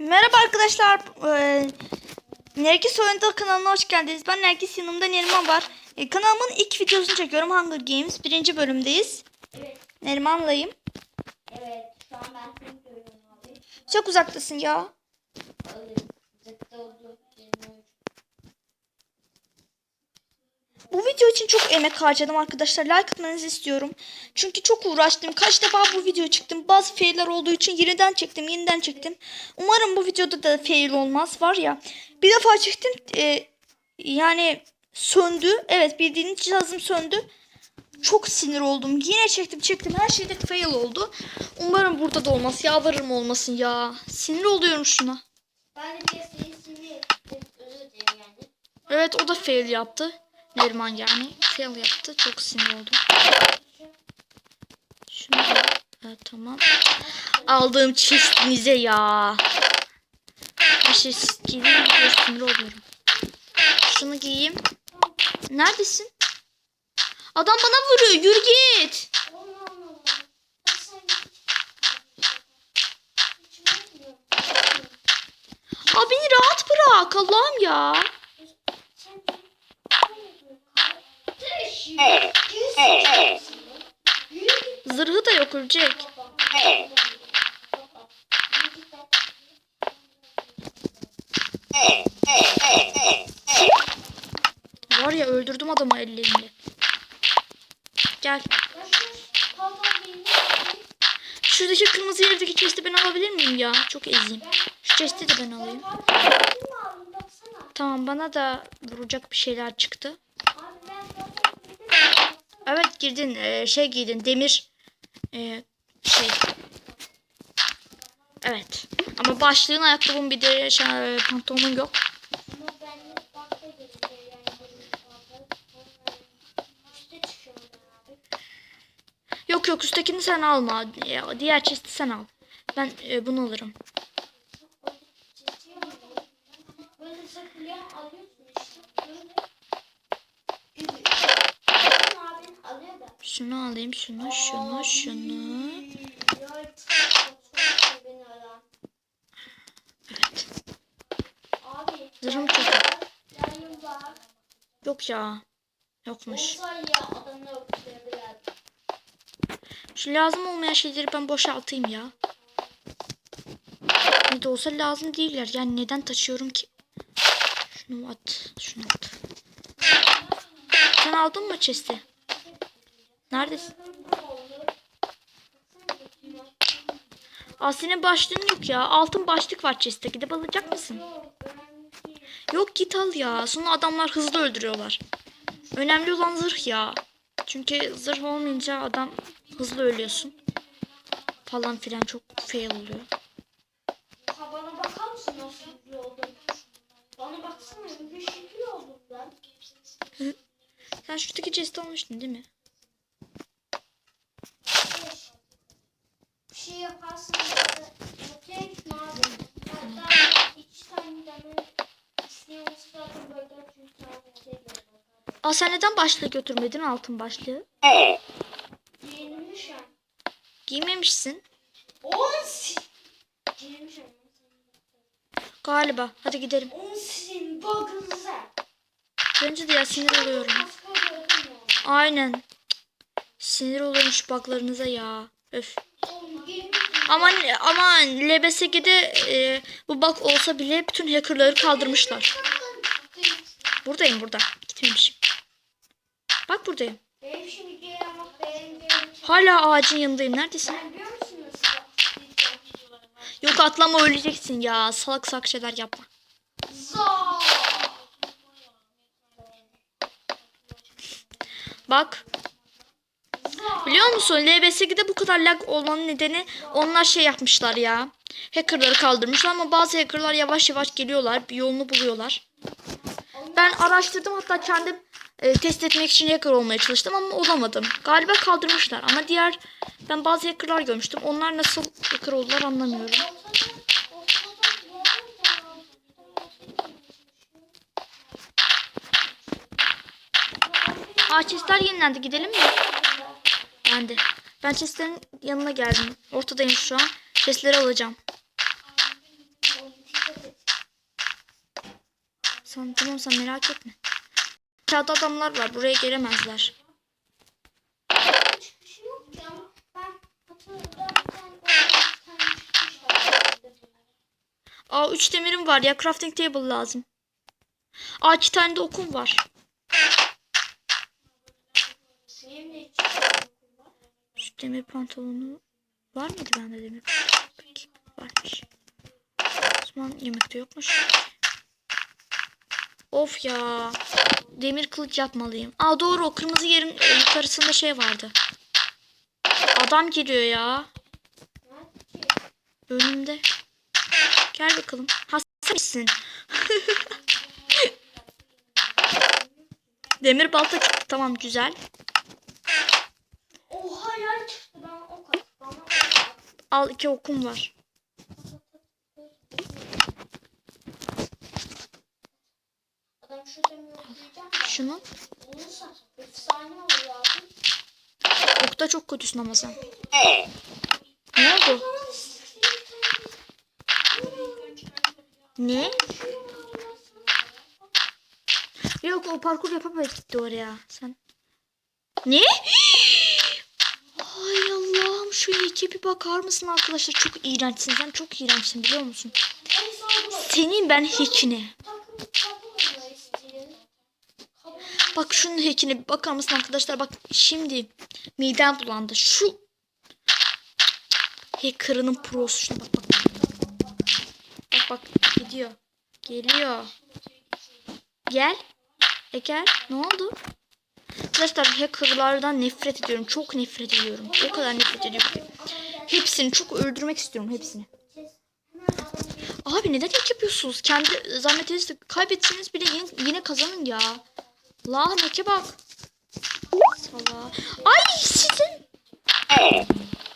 Merhaba arkadaşlar. Ee, Nergis Oyunda kanalına hoş geldiniz. Ben Nergis yanımda Neriman var. Ee, kanalımın ilk videosunu çekiyorum. Hunger Games. Birinci bölümdeyiz. Evet, Neriman'layım. evet. Şu an ben seni görüyorum abi. Çok uzaktasın ya. Alırım. Bu video için çok emek harcadım arkadaşlar. Like atmanızı istiyorum. Çünkü çok uğraştım. Kaç defa bu video çıktım. Bazı failler olduğu için yeniden çektim. Yeniden çektim. Umarım bu videoda da fail olmaz. Var ya. Bir defa çektim. e, yani söndü. Evet bildiğiniz cihazım söndü. Çok sinir oldum. Yine çektim çektim. Her şeyde fail oldu. Umarım burada da olmaz. Yalvarırım olmasın ya. Sinir oluyorum şuna. Ben de bir yani. Evet o da fail yaptı. Neriman yani. Fail yaptı. Çok sinir oldum. Şunu evet, tamam. Aldığım çizginize ya. Bir şey giyeyim diye sinir oluyorum. Şunu giyeyim. Neredesin? Adam bana vuruyor. Yürü git. Abi rahat bırak. Allah'ım ya. Sen Ateş! Yüz Yürü Zırhı da yok ölecek. Var ya öldürdüm adamı ellerimle. Gel. Şuradaki kırmızı yerdeki chest'i ben alabilir miyim ya? Çok eziyim. Şu chest'i de ben alayım. Tamam bana da vuracak bir şeyler çıktı. Evet girdin ee, şey giydin demir ee, şey. Evet. Ama başlığın ayakkabın bir de şey, pantolonun yok. Yok yok üsttekini sen alma. Diğer chest'i sen al. Ben ee, bunu alırım. Böyle saklıyan alıyorsun işte. Şunu alayım şunu şunu şunu. Evet. Zırhım çok. Yok ya. Yokmuş. Şu lazım olmayan şeyleri ben boşaltayım ya. Ne de olsa lazım değiller. Yani neden taşıyorum ki? Şunu at. Şunu at. Sen aldın mı chest'i? Neredesin? Aa senin başlığın yok ya. Altın başlık var chest'te. Gidip alacak mısın? Yok git al ya. Sonra adamlar hızlı öldürüyorlar. Önemli olan zırh ya. Çünkü zırh olmayınca adam hızlı ölüyorsun. Falan filan çok fail oluyor. Ha bana bakar mısın nasıl bir oldum? Bana baksana bir şekil oldum ben. Sen şuradaki chest'i almıştın değil mi? Bir şey yaparsın işte. Okey mi abi? Hatta iki tane tane isteyen ısrarla böyle çünkü tane şey geliyor. Aa sen neden başlığı götürmedin altın başlığı? Giymemişsin. On si... Galiba. Hadi gidelim. On sizin. Bence de ya sinir oluyorum. Aynen. Sinir oluyorum şu buglarınıza ya. Öf. Ama ama LBSG'de e, bu bug olsa bile bütün hackerları kaldırmışlar. Buradayım burada. Gitmemişim. Bak buradayım. Benim şimdi ama benim. Hala ağacın yanındayım. Neredesin? Ben biliyor musun nasıl? Yok atlama öleceksin ya. Salak salak şeyler yapma. Zaa. Bak. Biliyor musun LBSG'de bu kadar lag olmanın nedeni onlar şey yapmışlar ya. Hackerları kaldırmışlar ama bazı hackerlar yavaş yavaş geliyorlar. Bir yolunu buluyorlar. Ben araştırdım hatta kendim e, test etmek için hacker olmaya çalıştım ama olamadım. Galiba kaldırmışlar ama diğer ben bazı hackerlar görmüştüm. Onlar nasıl hacker oldular anlamıyorum. Aa chestler yenilendi gidelim mi? Ben. Ben chestlerin yanına geldim. Ortadayım şu an. Chestleri alacağım. Sen tamam sen merak etme. Aşağıda adamlar var. Buraya gelemezler. Şey. Aa 3 demirim var ya. Crafting table lazım. Aa 2 tane de okum var. Var. Şu demir pantolonu var mıydı bende demir? Varmış. O zaman yemekte yokmuş. Of ya. Demir kılıç yapmalıyım. Aa doğru o kırmızı yerin e, yukarısında şey vardı. Adam geliyor ya. Önümde. Gel bakalım. Ha sen misin? Demir balta çıktı. Tamam güzel. Oha yer çıktı ben ok. Al iki okum var. Adam şu demiri okuyacak da. Şunun. Olursa efsane olur abi. Okta çok kötüsün ama sen. Ne oldu? Ne? Yok o parkur yapamayız gitti oraya. Sen. Ne? Ay Allah'ım şu yeke bir bakar mısın arkadaşlar? Çok iğrençsin. Sen çok iğrençsin biliyor musun? Senin ben. Kabul Bak şunun hackine bir bakar mısın arkadaşlar? Bak şimdi midem bulandı. Şu hacker'ının prosu. Şuna bak bak. Bak bak gidiyor. Geliyor. Gel. E gel. Ne oldu? Arkadaşlar hackerlardan nefret ediyorum. Çok nefret ediyorum. O kadar nefret ediyorum ki. Hepsini çok öldürmek istiyorum hepsini. Abi neden hack yapıyorsunuz? Kendi zahmetinizi kaybetseniz bile yine, yine kazanın ya. Allah'ım hack'e bak. Sala. Ay sizin.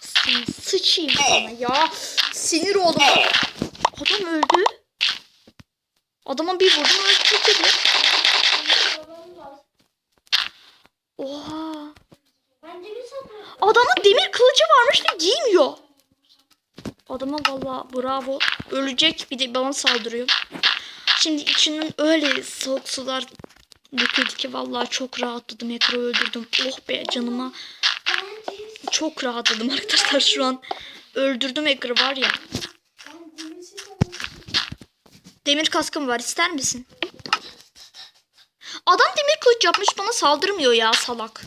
Seni sıçayım sana ya. Sinir oldum. Adam öldü. Adama bir vurdum öldü dedi. Oha. Adamın demir kılıcı varmış ve giymiyor. Adama valla bravo. Ölecek bir de bana saldırıyor. Şimdi içinden öyle soğuk sular döküldü ki vallahi çok rahatladım. Ekranı öldürdüm. Oh be canıma. Çok rahatladım arkadaşlar şu an. Öldürdüm Ekranı var ya. Demir kaskım var ister misin? Adam demir kılıç yapmış bana saldırmıyor ya salak.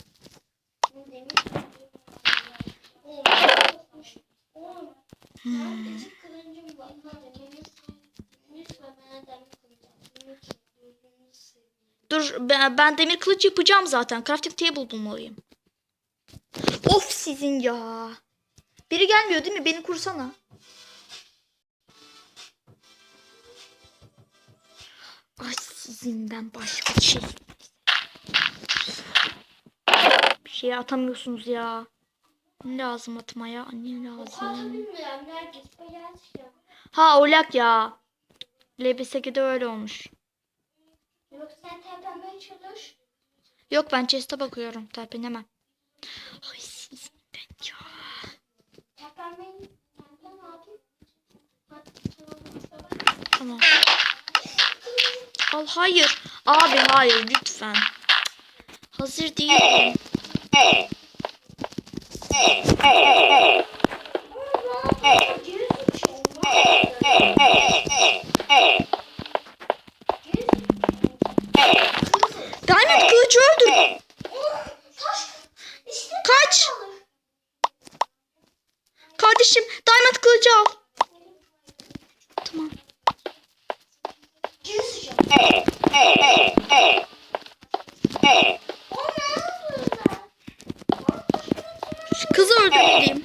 Hmm. Ben küçük kılıncım var. Hadi demir. Lütfen bana demir kılıcım. Lütfen. Gözünü seveyim. Dur ben, ben demir kılıç yapacağım zaten. Crafting table bulmalıyım. Of sizin ya. Biri gelmiyor değil mi? Beni kursana. Ay sizin ben başka bir şey. Bir şey atamıyorsunuz ya. Ne lazım atmaya? Kadar lazım? Ha olak ya. LBSG'de öyle olmuş. Yok sen tepemeye çalış. Yok ben chest'e bakıyorum. Terpenemem. Ay sizin ben ya. Abi. Tamam. Tamam. Al hayır. Abi hayır lütfen. Hazır değilim. Kılıcı öldür. Kaç. Kardeşim Diamond kılıcı al. Tamam. Kızı öldürmeliyim.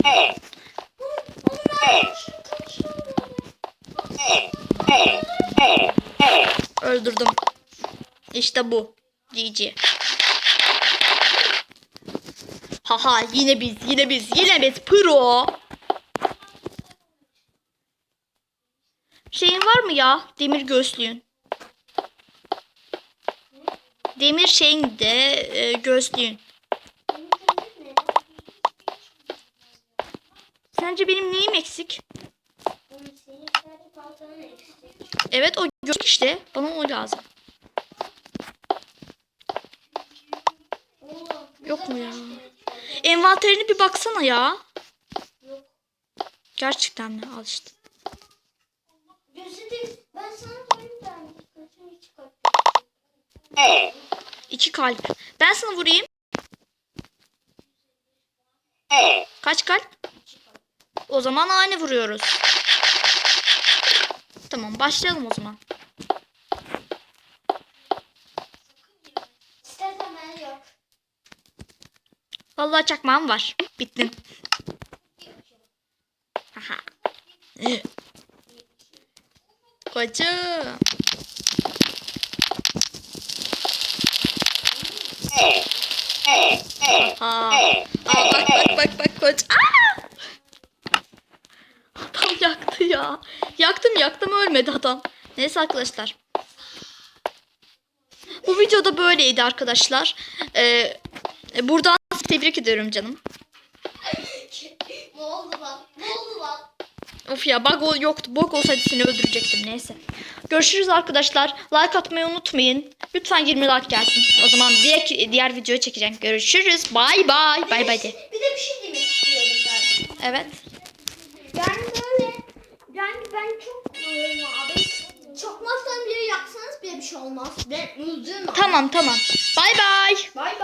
Öldürdüm. İşte bu. GG. Haha yine biz yine biz yine biz pro. Şeyin var mı ya? Demir göğüslüğün. Demir şeyin de e, göğüslüğün. Sence benim neyim eksik? Evet o göğüslük işte. Bana o lazım. Envanterine bir baksana ya. Yok. Gerçekten mi? Al işte. Ben sana kaçım. İki kalp. Ben sana vurayım. Kaç kalp? O zaman aynı vuruyoruz. Tamam başlayalım o zaman. İstersen ben yok. Vallahi çakmağım var. Bittim. Haha. Koçum. Aa, aa bak bak bak bak koç. Adam yaktı ya. Yaktım yaktım ölmedi adam. Neyse arkadaşlar. Bu videoda böyleydi arkadaşlar. Ee, buradan tebrik ediyorum canım. ne oldu lan? Ne oldu lan? Of ya bug ol- yoktu. Bug olsaydı seni öldürecektim. Neyse. Görüşürüz arkadaşlar. Like atmayı unutmayın. Lütfen 20 like gelsin. O zaman diğer, diğer videoyu çekeceğim. Görüşürüz. Bay bay. Bay bay de. Bir de bir şey demek istiyorum ben. Evet. Yani böyle yani ben çok böyleyim abi. Çakmaktan bile yaksanız bile bir şey olmaz. Ben abi. Tamam tamam. Bay bay. Bay bay.